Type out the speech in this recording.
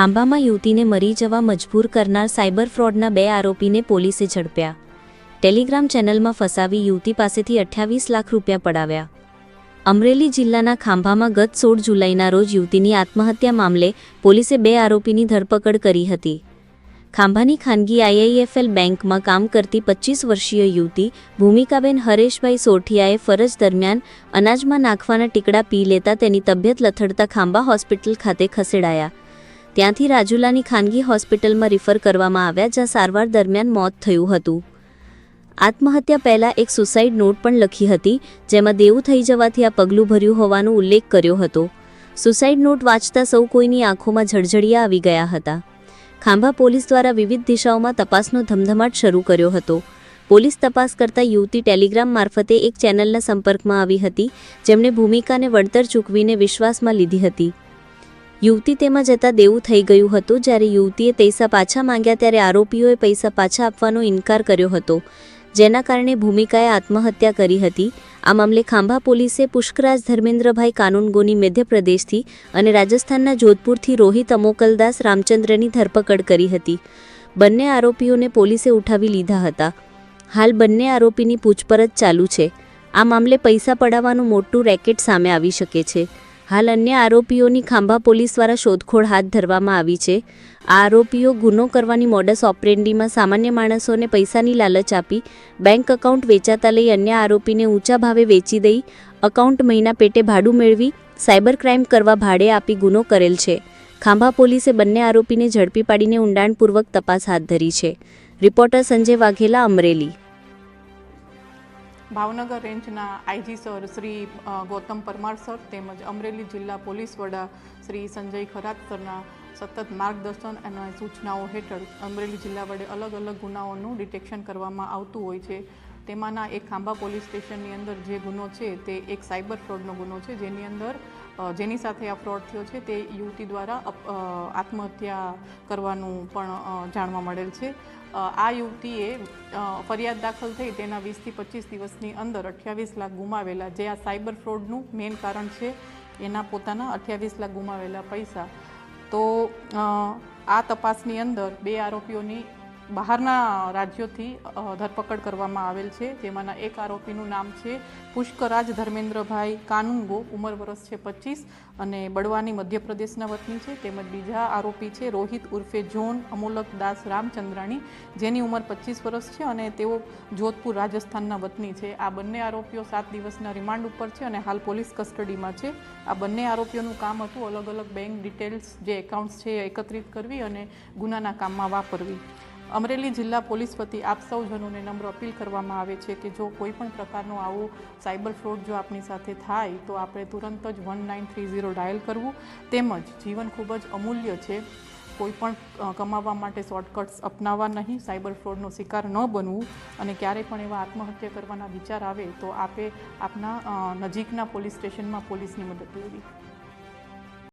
ખાંભામાં યુવતીને મરી જવા મજબૂર કરનાર સાયબર ફ્રોડના બે આરોપીને પોલીસે ઝડપ્યા. ટેલિગ્રામ ચેનલમાં ફસાવી યુવતી પાસેથી અઠ્યાવીસ લાખ રૂપિયા પડાવ્યા. અમરેલી જિલ્લાના ખાંભામાં ગત સોળ જુલાઈના રોજ યુવતીની આત્મહત્યા મામલે પોલીસે બે આરોપીની ધરપકડ કરી હતી. ખાંભાની ખાનગી આઈઆઈએફએલ બેંકમાં કામ કરતી પચીસ વર્ષીય યુવતી ભૂમિકાબેન હરેશભાઈ સોઠિયાએ ફરજ દરમિયાન અનાજમાં નાખવાના ટીકડા પી લેતા તેની તબિયત લથડતા ખાંભા હોસ્પિટલ ખાતે ખસેડાયા. ત્યાંથી રાજુલાની ખાનગી હોસ્પિટલમાં રિફર કરવામાં આવ્યા જ્યાં સારવાર દરમિયાન મોત થયું હતું. આત્મહત્યા પહેલાં એક સુસાઇડ નોટ પણ લખી હતી, જેમાં દેવું થઈ જવાથી આ પગલું ભર્યું હોવાનો ઉલ્લેખ કર્યો હતો. સુસાઇડ નોટ વાંચતા સૌ કોઈની આંખોમાં ઝળઝળિયા આવી ગયા હતા. ખાંભા પોલીસ દ્વારા વિવિધ દિશાઓમાં તપાસનો ધમધમાટ શરૂ કર્યો હતો. પોલીસ તપાસ કરતા યુવતી ટેલિગ્રામ મારફતે એક ચેનલના સંપર્કમાં આવી હતી, જેમણે ભૂમિકાને વળતર ચૂકવીને વિશ્વાસમાં લીધી હતી. યુવતી તેમાં જતાં દેવું થઈ ગયું હતું જ્યારે યુવતીએ પૈસા પાછા માંગ્યા ત્યારે આરોપીઓએ પૈસા પાછા આપવાનો ઇનકાર કર્યો હતો, જેના કારણે ભૂમિકાએ આત્મહત્યા કરી હતી. આ મામલે ખાંભા પોલીસે પુષ્કરાજ ધર્મેન્દ્રભાઈ કાનૂનગોની મધ્યપ્રદેશથી અને રાજસ્થાનના જોધપુરથી રોહિત અમોકલદાસ રામચંદ્રની ધરપકડ કરી હતી. બંને આરોપીઓને પોલીસે ઉઠાવી લીધા હતા. હાલ બંને આરોપીની પૂછપરછ ચાલુ છે. આ મામલે પૈસા પડાવવાનું મોટું રેકેટ સામે આવી શકે છે. હાલ અન્ય આરોપીઓની ખાંભા પોલીસ દ્વારા શોધખોળ હાથ ધરવામાં આવી છે. આ આરોપીઓ ગુનો કરવાની મોડસ ઓપરેન્ડીમાં સામાન્ય માણસોને પૈસાની લાલચ આપી બેંક એકાઉન્ટ વેચાતા લઈ અન્ય આરોપીને ઊંચા ભાવે વેચી દઈ એકાઉન્ટ મહિના પેટે ભાડું મેળવી સાયબર ક્રાઇમ કરવા ભાડે આપી ગુનો કરેલ છે. ખાંભા પોલીસે બંને આરોપીને ઝડપી પાડીને ઊંડાણપૂર્વક તપાસ હાથ ધરી છે. રિપોર્ટર સંજય વાઘેલા અમરેલી. ભાવનગર રેન્જના IG sir Shri Gautam Parmar sir તેમજ અમરેલી જિલ્લા પોલીસ વડા શ્રી સંજય ખરાત સરના સતત માર્ગદર્શન અને સૂચનાઓ હેઠળ અમરેલી જિલ્લા વડે અલગ અલગ ગુનાઓનું ડિટેક્શન કરવામાં આવતું હોય છે. તેમાંના એક ખાંભા પોલીસ સ્ટેશનની અંદર જે ગુનો છે તે એક સાયબર ફ્રોડનો ગુનો છે. જેની અંદર જેની સાથે આ ફ્રોડ થયો છે તે યુવતી દ્વારા આત્મહત્યા કરવાનું પણ જાણવા મળેલ છે. આ યુવતીએ ફરિયાદ દાખલ થઈ તેના વીસથી પચીસ દિવસની અંદર અઠ્યાવીસ લાખ ગુમાવેલા જે આ સાયબર ફ્રોડનું મેઇન કારણ છે, એના પોતાના અઠ્યાવીસ લાખ ગુમાવેલા પૈસા. તો આ તપાસની અંદર બે આરોપીઓની બહારના રાજ્યોથી ધરપકડ કરવામાં આવેલ છે. જેમાંના એક આરોપીનું નામ છે પુષ્કરાજ ધર્મેન્દ્રભાઈ કાનુંગો, ઉંમર વર્ષ છે પચીસ અને બળવાની મધ્યપ્રદેશના વતની છે. તેમજ બીજા આરોપી છે રોહિત ઉર્ફે જોન અમોલક દાસ રામચંદ્રાણી, જેની ઉંમર પચીસ વર્ષ છે અને તેઓ જોધપુર રાજસ્થાનના વતની છે. આ બંને આરોપીઓ સાત દિવસના રિમાન્ડ ઉપર છે અને હાલ પોલીસ કસ્ટડીમાં છે. આ બંને આરોપીઓનું કામ હતું અલગ અલગ બેંક ડિટેલ્સ જે એકાઉન્ટ્સ છે એકત્રિત કરવી અને ગુનાના કામમાં વાપરવી. અમરેલી જિલ્લા પોલીસ વતી આપ સૌજનોને નમ્ર અપીલ કરવામાં આવે છે કે જો કોઈ પણ પ્રકારનો આવો સાયબર ફ્રોડ જો આપની સાથે થાય, તો આપણે તુરંત જ one nine three zero dial કરવું. તેમજ જીવન ખૂબ જ અમૂલ્ય છે. કોઈ પણ કમાવા માટે શોર્ટકટ્સ અપનાવવા નહીં, સાયબર ફ્રોડનો શિકાર ન બનવું. અને ક્યારેય પણ એવા આત્મહત્યા કરવાના વિચાર આવે, તો આપે આપના નજીકના પોલીસ સ્ટેશનમાં પોલીસની મદદ લેવી.